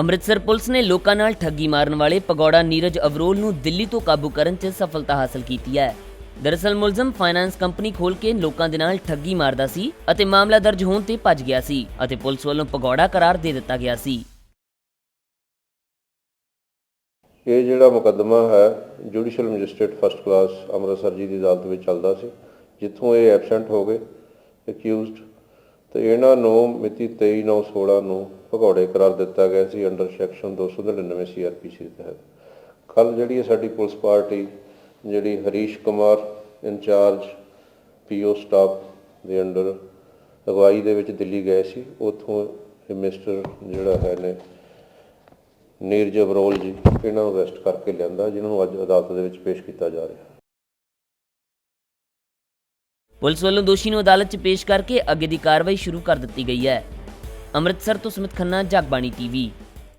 Amritsar police ਨੇ ਲੋਕਾਂ ਨਾਲ ਠੱਗੀ ਮਾਰਨ ਵਾਲੇ ਪਗੌੜਾ ਨੀਰਜ ਅਵਰੋਲ ਨੂੰ ਦਿੱਲੀ ਤੋਂ ਕਾਬੂ ਕਰਨ 'ਚ ਸਫਲਤਾ ਹਾਸਲ ਕੀਤੀ ਹੈ। ਦਰਅਸਲ ਮੁਲਜ਼ਮ ਫਾਈਨਾਂਸ ਕੰਪਨੀ ਖੋਲ ਕੇ ਲੋਕਾਂ ਦੇ ਨਾਲ ਠੱਗੀ ਮਾਰਦਾ ਸੀ ਅਤੇ ਮਾਮਲਾ ਦਰਜ ਹੋਣ ਤੇ ਭੱਜ ਗਿਆ ਸੀ ਅਤੇ ਪੁਲਿਸ ਵੱਲੋਂ ਪਗੌੜਾ ਕਰਾਰ ਦੇ ਦਿੱਤਾ ਗਿਆ ਸੀ। ਇਹ ਜਿਹੜਾ ਮੁਕੱਦਮਾ ਹੈ, judicial magistrate first class Amritsar ji ਦੀ ਅਦਾਲਤ ਵਿੱਚ ਚੱਲਦਾ ਸੀ, ਜਿੱਥੋਂ ਇਹ ਐਬਸੈਂਟ ਹੋ ਗਏ, ਅਕਿਊਜ਼ਡ ਤੇ ਇਹਨਾਂ ਨੂੰ ਮਿਤੀ 23/9/16 ਨੂੰ ਭਗੌੜੇ ਕਰਾਰ ਦਿੱਤਾ ਗਿਆ ਸੀ ਅੰਡਰ ਸੈਕਸ਼ਨ 299 ਸੀਆਰਪੀਸੀ ਦੇ ਤਹਿਤ। ਕੱਲ ਜਿਹੜੀ ਹੈ ਸਾਡੀ ਪੁਲਿਸ ਪਾਰਟੀ, ਜਿਹੜੀ Harish Kumar incharge PO staff ਦੇ ਅੰਡਰ ਅਗਵਾਈ ਦੇ ਵਿੱਚ ਦਿੱਲੀ ਗਏ ਸੀ, ਉੱਥੋਂ ਇਹ ਮਿਸਟਰ ਜਿਹੜਾ ਹੈ ਨੇ, ਨੀਰਜ ਅਬਰੋਲ ਜੀ, ਇਹਨਾਂ ਨੂੰ ਅਰੈਸਟ ਕਰਕੇ ਲਿਆਂਦਾ ਜਿਨ੍ਹਾਂ ਨੂੰ ਅੱਜ ਅਦਾਲਤ ਦੇ ਵਿੱਚ ਪੇਸ਼ ਕੀਤਾ ਜਾ ਰਿਹਾ। ਪੁਲਿਸ ਵੱਲੋਂ ਦੋਸ਼ੀ ਨੂੰ ਅਦਾਲਤ 'ਚ ਪੇਸ਼ ਕਰਕੇ ਅੱਗੇ ਦੀ ਕਾਰਵਾਈ ਸ਼ੁਰੂ ਕਰ ਦਿੱਤੀ ਗਈ ਹੈ। ਅੰਮ੍ਰਿਤਸਰ ਤੋਂ ਸੁਮਿਤ ਖੰਨਾ, ਜਗਬਾਣੀ ਟੀਵੀ।